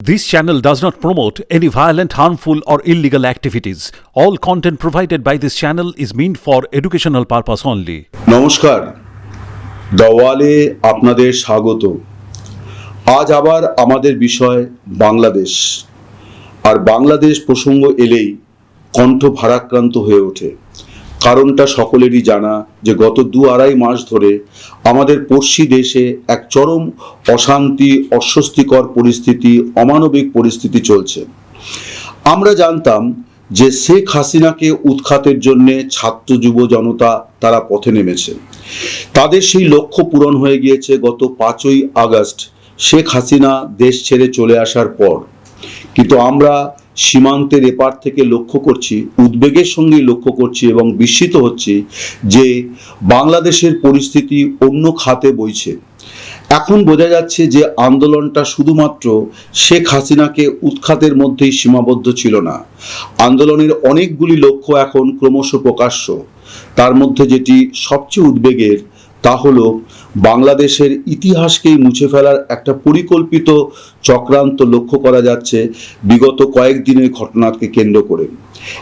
This channel does not promote any violent, harmful, or illegal activities. All content provided by this channel is meant for educational purpose only. নমস্কার দওয়ালে আপনাদের স্বাগত আজ আবার আমাদের বিষয় বাংলাদেশ আর বাংলাদেশ প্রসঙ্গ এলেই কণ্ঠ ভারাক্রান্ত হয়ে ওঠে কারণটা সকলেরই জানা যে গত দু আড়াই মাস ধরে আমাদের পড়শি দেশে এক চরম অশান্তি, অস্বস্তিকর পরিস্থিতি, অমানবিক পরিস্থিতি চলছে। আমরা জানতাম যে শেখ হাসিনাকে উৎখাতের জন্যে ছাত্র যুব জনতা তারা পথে নেমেছে। তাদের সেই লক্ষ্য পূরণ হয়ে গিয়েছে গত পাঁচই আগস্ট। শেখ হাসিনা দেশ ছেড়ে চলে আসার পর। কিন্তু আমরা সীমান্তের এপার থেকে লক্ষ্য করছি, উদ্বেগের সঙ্গেই লক্ষ্য করছি এবং বিস্মিত হচ্ছে যে বাংলাদেশের পরিস্থিতি অন্য খাতে বইছে। এখন বোঝা যাচ্ছে যে আন্দোলনটা শুধুমাত্র শেখ হাসিনাকে উৎখাতের মধ্যেই সীমাবদ্ধ ছিল না। আন্দোলনের অনেকগুলি লক্ষ্য এখন ক্রমশ প্রকাশ্য। তার মধ্যে যেটি সবচেয়ে উদ্বেগের তা হলো বাংলাদেশের ইতিহাসকেই মুছে ফেলার একটা পরিকল্পিত চক্রান্ত লক্ষ্য করা যাচ্ছে বিগত কয়েকদিনের ঘটনাকে কেন্দ্র করে।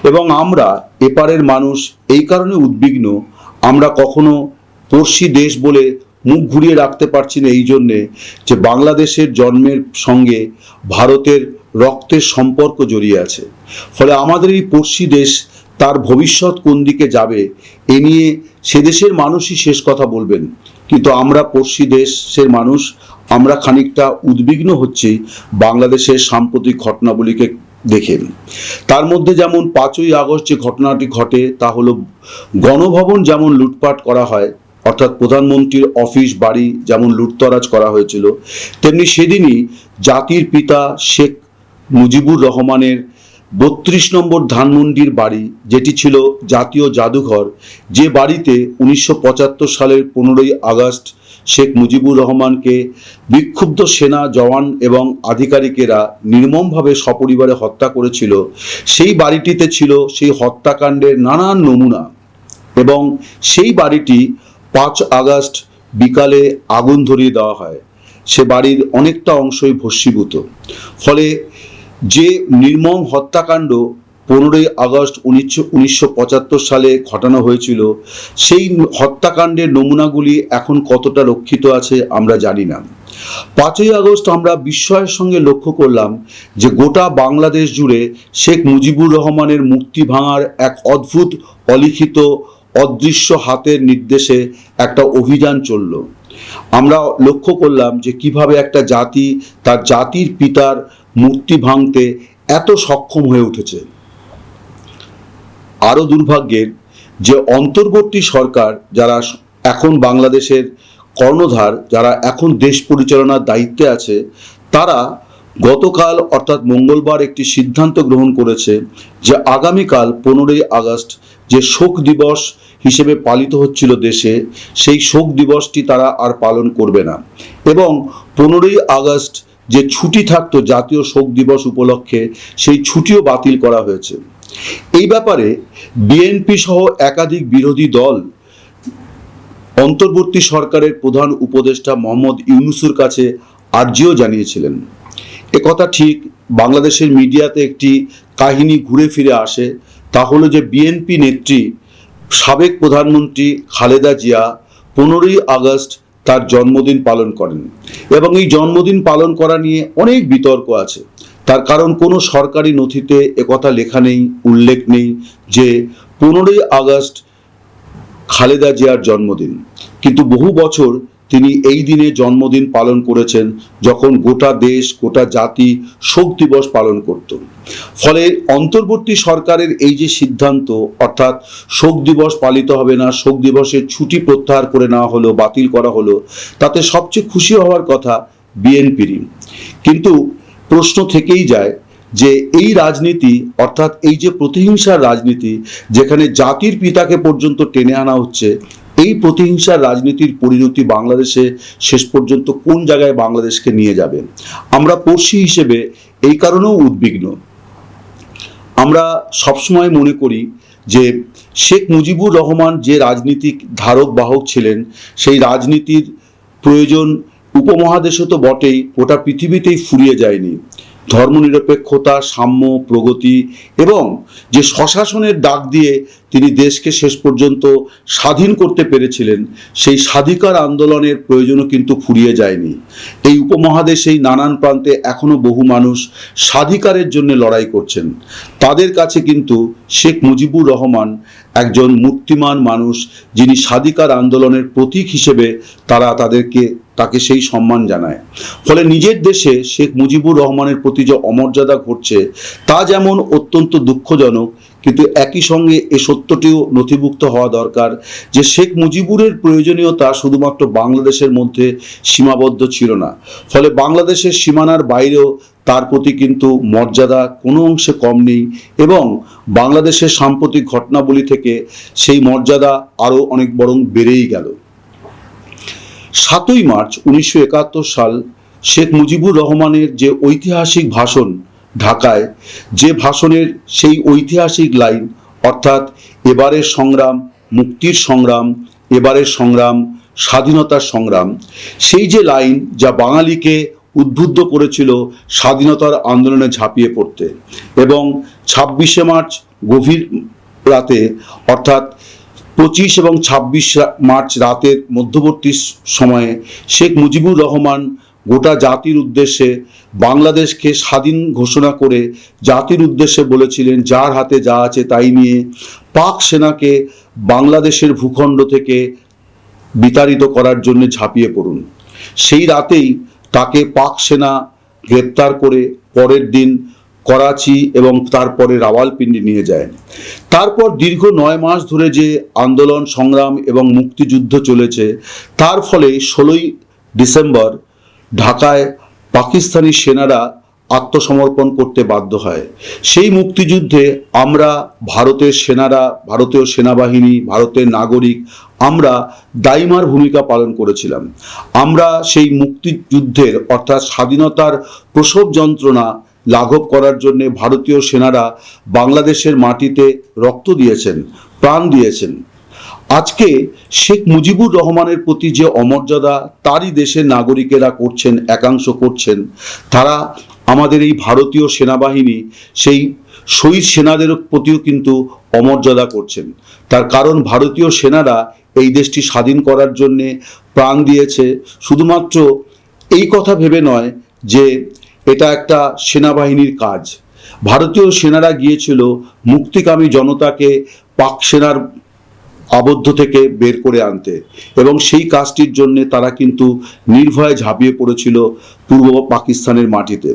এবং আমরা এপারের মানুষ, এই কারণে উদ্বিগ্ন, আমরা কখনো পড়শি দেশ বলে মুখ ঘুরিয়ে রাখতে পারছি না এই জন্যে যে বাংলাদেশের জন্মের সঙ্গে ভারতের রক্তের সম্পর্ক জড়িয়ে আছে। ফলে আমাদের এই পড়শি দেশ তার ভবিষ্যৎ কোন দিকে যাবে, এ নিয়ে সে দেশের মানুষই শেষ কথা বলবেন। কিন্তু আমরা পড়শি দেশের মানুষ, আমরা খানিকটা উদ্বিগ্ন হচ্ছি বাংলাদেশের সাম্প্রতিক ঘটনাবলীকে দেখেন তার মধ্যে যেমন পাঁচই আগস্ট যে ঘটনাটি ঘটে, তা হলো গণভবন যেমন লুটপাট করা হয়, অর্থাৎ প্রধানমন্ত্রীর অফিস বাড়ি যেমন লুটতরাজ করা হয়েছিল, তেমনি সেদিনই জাতির পিতা শেখ মুজিবুর রহমানের বত্রিশ নম্বর ধানমন্ডির বাড়ি, যেটি ছিল জাতীয় জাদুঘর, যে বাড়িতে উনিশশো পঁচাত্তর সালের পনেরোই আগস্ট শেখ মুজিবুর রহমানকে বিক্ষুব্ধ সেনা জওয়ান এবং আধিকারিকেরা নির্মমভাবে সপরিবারে হত্যা করেছিল, সেই বাড়িটিতে ছিল সেই হত্যাকাণ্ডের নানান নমুনা এবং সেই বাড়িটি পাঁচ আগস্ট বিকালে আগুন ধরিয়ে দেওয়া হয়। সে বাড়ির অনেকটা অংশই ভস্মীভূত। ফলে যে নির্মম হত্যাকাণ্ড পনেরোই আগস্ট উনিশশো উনিশশো সালে ঘটানো হয়েছিল, সেই হত্যাকাণ্ডের নমুনাগুলি এখন কতটা রক্ষিত আছে আমরা জানি না। পাঁচই আগস্ট আমরা বিস্ময়ের সঙ্গে লক্ষ্য করলাম যে গোটা বাংলাদেশ জুড়ে শেখ মুজিবুর রহমানের মুক্তি ভাঙার এক অদ্ভুত, অলিখিত, অদৃশ্য হাতের নির্দেশে একটা অভিযান চলল। আমরা লক্ষ্য করলাম যে কীভাবে একটা জাতি তার জাতির পিতার মূর্তি ভাঙতে এত সক্ষম হয়ে উঠেছে। আরও দুর্ভাগ্যের যে অন্তর্বর্তী সরকার যারা এখন বাংলাদেশের কর্ণধার, যারা এখন দেশ পরিচালনার দায়িত্বে আছে, তারা গতকাল অর্থাৎ মঙ্গলবার একটি সিদ্ধান্ত গ্রহণ করেছে যে আগামীকাল পনেরোই আগস্ট যে শোক দিবস হিসেবে পালিত হচ্ছিল দেশে, সেই শোক দিবসটি তারা আর পালন করবে না। এবং পনেরোই আগস্ট যে ছুটি থাকতো জাতীয় শোক দিবস উপলক্ষে, সেই ছুটিও বাতিল করা হয়েছে। এই ব্যাপারে বিএনপি সহ একাধিক বিরোধী দল, অন্তর্বর্তী সরকারের প্রধান উপদেষ্টা মোহাম্মদ ইউনুসুর কাছে আর্জিও জানিয়েছিলেন। একথা ঠিক বাংলাদেশের মিডিয়াতে একটি কাহিনী ঘুরে ফিরে আসে, তা হলো যে বিএনপি নেত্রী সাবেক প্রধানমন্ত্রী খালেদা জিয়া পনেরোই আগস্ট তার জন্মদিন পালন করেন। এবং এই জন্মদিন পালন করা নিয়ে অনেক বিতর্ক আছে। তার কারণ কোনো সরকারি নথিতে একথা লেখা নেই, উল্লেখ নেই যে পনেরোই আগস্ট খালেদা জিয়ার জন্মদিন। কিন্তু বহু বছর তিনি এই দিনে জন্মদিন পালন করেছেন যখন গোটা দেশ, গোটা জাতি শোক দিবস পালন করত। ফলে অন্তর্বর্তী সরকারের এই যে সিদ্ধান্ত, অর্থাৎ শোক দিবস পালিত হবে না, শোক দিবসের ছুটি প্রত্যাহার করে নেওয়া হলো, বাতিল করা হলো, তাতে সবচেয়ে খুশি হওয়ার কথা বিএনপিরই কিন্তু প্রশ্ন থেকেই যায় যে এই রাজনীতি, অর্থাৎ এই যে প্রতিহিংসার রাজনীতি, যেখানে জাতির পিতাকে পর্যন্ত টেনে আনা হচ্ছে এই প্রতিহিংসার রাজনীতির পরিণতি বাংলাদেশে শেষ পর্যন্ত কোন জায়গায় বাংলাদেশকে নিয়ে যাবে? আমরা পড়শি হিসেবে এই কারণেও উদ্বিগ্ন। আমরা সবসময় মনে করি যে শেখ মুজিবুর রহমান যে রাজনীতিক ধারক বাহক ছিলেন, সেই রাজনীতির প্রয়োজন উপমহাদেশে তো বটেই, গোটা পৃথিবীতেই ফুরিয়ে যায়নি। ধর্মনিরপেক্ষতা, সাম্য, প্রগতি এবং যে স্বশাসনের ডাক দিয়ে তিনি দেশকে শেষ পর্যন্ত স্বাধীন করতে পেরেছিলেন, সেই স্বাধিকার আন্দোলনের প্রয়োজনও কিন্তু ফুরিয়ে যায়নি। এই উপমহাদেশেই নানান প্রান্তে এখনও বহু মানুষ স্বাধিকারের জন্য লড়াই করছেন। তাদের কাছে কিন্তু শেখ মুজিবুর রহমান একজন মূর্তিমান মানুষ, যিনি স্বাধিকার আন্দোলনের প্রতীক হিসেবে তারা তাদেরকে তাকে সেই সম্মান জানায়। ফলে নিজের দেশে শেখ মুজিবুর রহমানের প্রতি যে অমর্যাদা ঘটছে, তা যেমন অত্যন্ত দুঃখজনক, কিন্তু একই সঙ্গে এ সত্যটিও নথিভুক্ত হওয়া দরকার যে শেখ মুজিবুরের প্রয়োজনীয়তা শুধুমাত্র বাংলাদেশের মধ্যে সীমাবদ্ধ ছিল না। ফলে বাংলাদেশের সীমানার বাইরেও তার প্রতি কিন্তু মর্যাদা কোনো অংশে কম নেই এবং বাংলাদেশের সাম্প্রতিক ঘটনাবলী থেকে সেই মর্যাদা আরও অনেক বরং বেড়েই গেল। সাতই মার্চ উনিশশো একাত্তর সাল শেখ মুজিবুর রহমানের যে ঐতিহাসিক ভাষণ ঢাকায়, যে ভাষণের সেই ঐতিহাসিক লাইন, অর্থাৎ এবারের সংগ্রাম, মুক্তির সংগ্রাম, এবারের সংগ্রাম, স্বাধীনতার সংগ্রাম, সেই যে লাইন যা বাঙালিকে উদ্বুদ্ধ করেছিল স্বাধীনতার আন্দোলনে ঝাঁপিয়ে পড়তে এবং ছাব্বিশে মার্চ গভীর রাতে, অর্থাৎ পঁচিশ এবং ছাব্বিশ মার্চ রাতের মধ্যবর্তী সময়ে শেখ মুজিবুর রহমান গোটা জাতির উদ্দেশ্যে বাংলাদেশকে স্বাধীন ঘোষণা করে জাতির উদ্দেশ্যে বলেছিলেন, যার হাতে যা আছে তাই নিয়ে পাক সেনাকে বাংলাদেশের ভূখণ্ড থেকে বিতাড়িত করার জন্য ঝাঁপিয়ে পড়ুন। সেই রাতেই তাকে পাক সেনা গ্রেপ্তার করে পরের দিন করাচি এবং তারপরে রাওয়ালপিন্ডি নিয়ে যায়। তারপর দীর্ঘ নয় মাস ধরে যে আন্দোলন, সংগ্রাম এবং মুক্তিযুদ্ধ চলেছে, তার ফলে ষোলোই ডিসেম্বর ঢাকায় পাকিস্তানি সেনারা আত্মসমর্পণ করতে বাধ্য হয়। সেই মুক্তিযুদ্ধে আমরা, ভারতের সেনারা, ভারতীয় সেনাবাহিনী, ভারতের নাগরিক, আমরা দাইমার ভূমিকা পালন করেছিলাম। আমরা সেই মুক্তিযুদ্ধের অর্থাৎ স্বাধীনতার প্রসব যন্ত্রণা লাঘব করার জন্য ভারতীয় সেনারা বাংলাদেশের মাটিতে রক্ত দিয়েছেন, প্রাণ দিয়েছেন। আজকে শেখ মুজিবুর রহমানের প্রতি যে অমর্যাদা, তারই দেশের নাগরিকেরা করছেন, একাংশ করছেন, তারা আমাদের এই ভারতীয় সেনাবাহিনী, সেই শহীদ সেনাদের প্রতিও কিন্তু অমর্যাদা করছেন। তার কারণ ভারতীয় সেনারা এই দেশটি স্বাধীন করার জন্যে প্রাণ দিয়েছে। শুধুমাত্র এই কথা ভেবে নয় যে এটা একটা সেনাবাহিনীর কাজ। ভারতীয় সেনারা গিয়েছিল মুক্তিকামী জনতাকে পাক সেনার আবদ্ধ থেকে বের করে আনতে এবং সেই কাজটির জন্যে তারা কিন্তু নির্ভয়ে ঝাঁপিয়ে পড়েছিল পূর্ব পাকিস্তানের মাটিতে।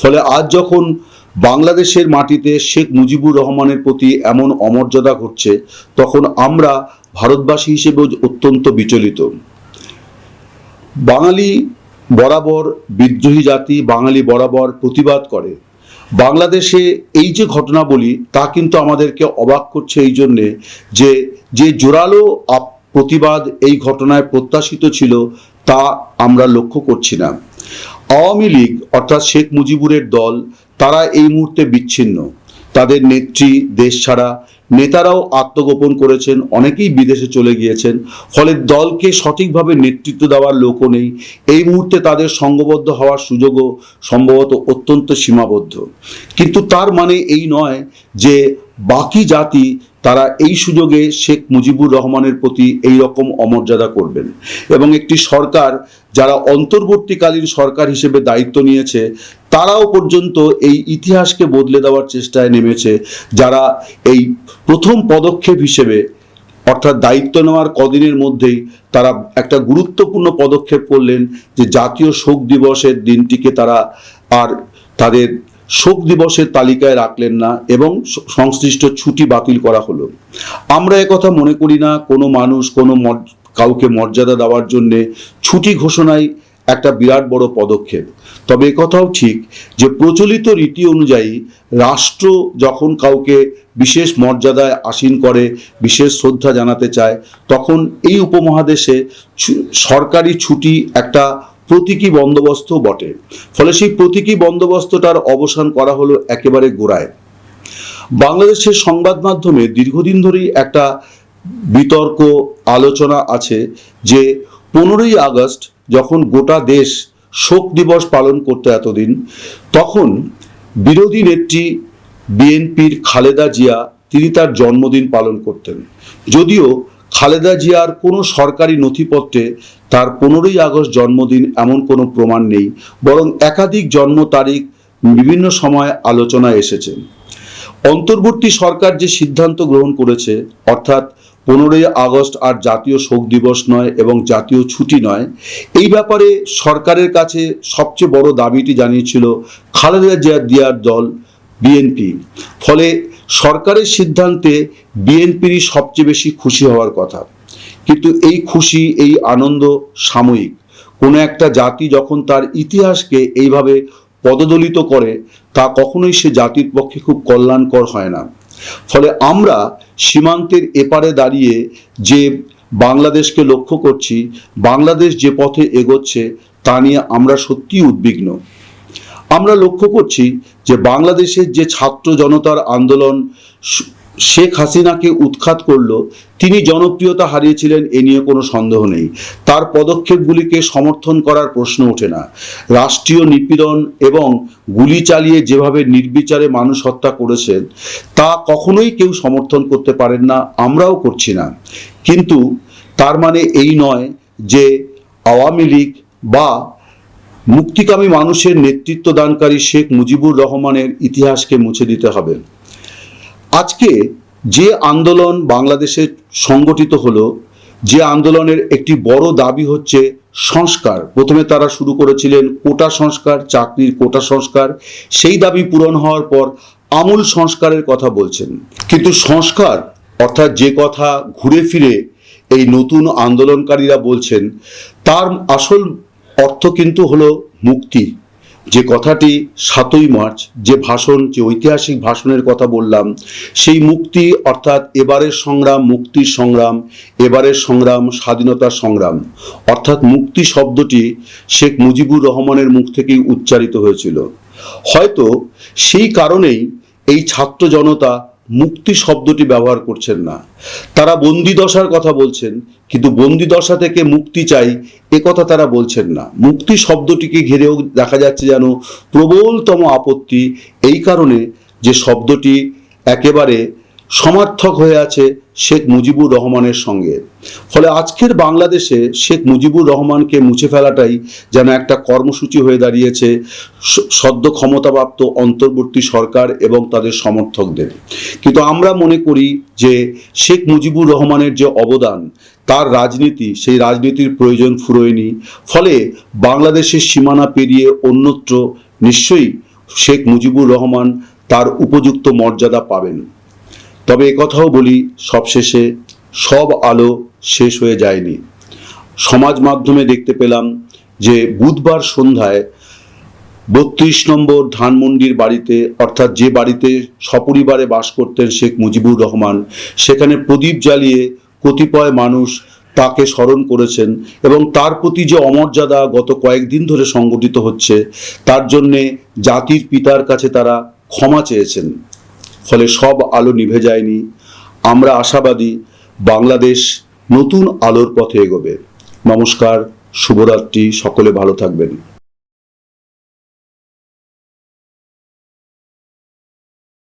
ফলে আজ যখন বাংলাদেশের মাটিতে শেখ মুজিবুর রহমানের প্রতি এমন অমর্যাদা ঘটছে, তখন আমরা ভারতবাসী হিসেবে অত্যন্ত বিচলিত। বাঙালি বরাবর বিদ্রোহী জাতি বাঙালি বরাবর প্রতিবাদ করে। বাংলাদেশে এই যে ঘটনা বলি তা কিন্তু আমাদেরকে অবাক করছে এই জন্যে যে যে জোরালো প্রতিবাদ এই ঘটনায় প্রত্যাশিত ছিল, তা আমরা লক্ষ্য করছি না। আওয়ামী লীগ, অর্থাৎ শেখ মুজিবুরের দল, তারা এই মুহূর্তে বিচ্ছিন্ন। তাদের নেত্রী, দেশ ছাড়া নেতারাও আত্মগোপন করেছেন, অনেকেই বিদেশে চলে গিয়েছেন, ফলে দলকে সঠিকভাবে নেতৃত্ব দেওয়ার লোকও নেই। এই মুহূর্তে তাদের সঙ্গবদ্ধ হওয়ার সুযোগও সম্ভবত অত্যন্ত সীমাবদ্ধ। কিন্তু তার মানে এই নয় যে বাকি জাতি তারা এই সুযোগে শেখ মুজিবুর রহমানের প্রতি এই রকম অমর্যাদা করবেন। এবং একটি সরকার যারা অন্তর্বর্তীকালীন সরকার হিসেবে দায়িত্ব নিয়েছে, তারাও পর্যন্ত এই ইতিহাসকে বদলে দেওয়ার চেষ্টায় নেমেছে, যারা এই প্রথম পদক্ষেপ হিসেবে, অর্থাৎ দায়িত্ব নেওয়ার কদিনের মধ্যেই তারা একটা গুরুত্বপূর্ণ পদক্ষেপ করলেন যে জাতীয় শোক দিবসের দিনটিকে তারা আর তাদের শোক দিবসের তালিকায় রাখলেন না এবং সংশ্লিষ্ট ছুটি বাতিল করা হলো। আমরা একথা মনে করি না, কোনো মানুষ কোনো কাউকে মর্যাদা দেওয়ার জন্যে ছুটি ঘোষণায় একটা বিরাট বড় পদক্ষেপ। তবে কথাও ঠিক যে প্রচলিত রীতি অনুযায়ী রাষ্ট্র যখন কাউকে বিশেষ মর্যাদায় আসীন করে, বিশেষ শ্রদ্ধা জানাতে চায়, তখন এই উপমহাদেশে সরকারি ছুটি একটা প্রতীকী বন্দোবস্ত বটে। ফলে সেই প্রতীকী বন্দোবস্তটার অবসান করা হলো একেবারে গোড়ায়। বাংলাদেশের সংবাদ মাধ্যমে দীর্ঘদিন ধরেই একটা বিতর্ক আলোচনা আছে যে, পনেরোই আগস্ট যখন গোটা দেশ শোক দিবস পালন করতে এতদিন, তখন বিরোধী নেত্রী বিএনপির খালেদা জিয়া, তিনি তার জন্মদিন পালন করতেন। যদিও খালেদা জিয়ার কোনো সরকারি নথিপত্রে তার পনেরোই আগস্ট জন্মদিন এমন কোনো প্রমাণ নেই, বরং একাধিক জন্ম তারিখ বিভিন্ন সময় আলোচনায় এসেছে। অন্তর্বর্তী সরকার যে সিদ্ধান্ত গ্রহণ করেছে, অর্থাৎ পনেরোই আগস্ট আর জাতীয় শোক দিবস নয় এবং জাতীয় ছুটি নয়, এই ব্যাপারে সরকারের কাছে সবচেয়ে বড় দাবিটি জানিয়েছিল খালেদা জিয়া দিয়ার দল বিএনপি। ফলে সরকারের সিদ্ধান্তে বিএনপিরই সবচেয়ে বেশি খুশি হওয়ার কথা। কিন্তু এই খুশি, এই আনন্দ সাময়িক। কোনো একটা জাতি যখন তার ইতিহাসকে এইভাবে পদদলিত করে, তা কখনোই সে জাতির পক্ষে খুব কল্যাণকর হয় না। ফলে আমরা সীমান্তের এপারে দাঁড়িয়ে যে বাংলাদেশকে লক্ষ্য করছি, বাংলাদেশ যে পথে এগোচ্ছে, তা নিয়ে আমরা সত্যিই উদ্বিগ্ন। আমরা লক্ষ্য করছি যে বাংলাদেশের যে ছাত্র জনতার আন্দোলন শেখ হাসিনাকে উৎখাত করল, তিনি জনপ্রিয়তা হারিয়েছিলেন এ নিয়ে কোনো সন্দেহ নেই। তার পদক্ষেপগুলিকে সমর্থন করার প্রশ্ন ওঠে না। রাষ্ট্রীয় নিপীড়ন এবং গুলি চালিয়ে যেভাবে নির্বিচারে মানুষ হত্যা করেছেন, তা কখনোই কেউ সমর্থন করতে পারেন না, আমরাও করছি না। কিন্তু তার মানে এই নয় যে আওয়ামী লীগ বা মুক্তিকামী মানুষের নেতৃত্ব দানকারী শেখ মুজিবুর রহমানের ইতিহাসকে মুছে দিতে হবে। আজকে যে আন্দোলন বাংলাদেশে সংগঠিত হলো, যে আন্দোলনের একটি বড় দাবি হচ্ছে সংস্কার। প্রথমে তারা শুরু করেছিলেন কোটা সংস্কার, চাকরির কোটা সংস্কার। সেই দাবি পূরণ হওয়ার পর আমূল সংস্কারের কথা বলছেন। কিন্তু সংস্কার, অর্থাৎ যে কথা ঘুরে ফিরে এই নতুন আন্দোলনকারীরা বলছেন, তার আসল অর্থ কিন্তু হলো মুক্তি। যে কথাটি সাতই মার্চ, যে ভাষণ, যে ঐতিহাসিক ভাষণের কথা বললাম, সেই মুক্তি অর্থাৎ এবারের সংগ্রাম মুক্তির সংগ্রাম, এবারের সংগ্রাম স্বাধীনতার সংগ্রাম। অর্থাৎ মুক্তি শব্দটি শেখ মুজিবুর রহমানের মুখ থেকেই উচ্চারিত হয়েছিল। হয়তো সেই কারণেই এই ছাত্র জনতা মুক্তি শব্দটি ব্যবহার করছেন না। তারা বন্দি দশার কথা বলছেন, কিন্তু বন্দি দশা থেকে মুক্তি চাই এ কথা তারা বলছেন না। মুক্তি শব্দটিকে ঘিরেও দেখা যাচ্ছে যেন প্রবলতম আপত্তি, এই কারণে যে শব্দটি একেবারে সমার্থক হয়ে আছে শেখ মুজিবুর রহমানের সঙ্গে। ফলে আজকের বাংলাদেশে শেখ মুজিবুর রহমানকে মুছে ফেলাটাই যেন একটা কর্মসূচি হয়ে দাঁড়িয়েছে সদ্য ক্ষমতাপ্রাপ্ত অন্তর্বর্তী সরকার এবং তাদের সমর্থকদের। কিন্তু আমরা মনে করি যে শেখ মুজিবুর রহমানের যে অবদান, তার রাজনীতি, সেই রাজনীতির প্রয়োজন ফুরোয়নি। ফলে বাংলাদেশের সীমানা পেরিয়ে অন্যত্র নিশ্চয়ই শেখ মুজিবুর রহমান তার উপযুক্ত মর্যাদা পাবেন। তবে কথাও বলি, সবশেষে সব আলো শেষ হয়ে যায়নি। সমাজ মাধ্যমে দেখতে পেলাম যে বুধবার সন্ধ্যায় বত্রিশ নম্বর ধানমন্ডির বাড়িতে, অর্থাৎ যে বাড়িতে সপরিবারে বাস করতেন শেখ মুজিবুর রহমান, সেখানে প্রদীপ জ্বালিয়ে কতিপয় মানুষ তাকে স্মরণ করেছেন এবং তার প্রতি যে অমর্যাদা গত কয়েকদিন ধরে সংগঠিত হচ্ছে, তার জন্যে জাতির পিতার কাছে তারা ক্ষমা চেয়েছেন। ফলে সব আলো নিভে যায়নি। আমরা আশাবাদী, বাংলাদেশ নতুন আলোর পথে এগোবে। নমস্কার, শুভরাত্রি, সকলে ভালো থাকবেন।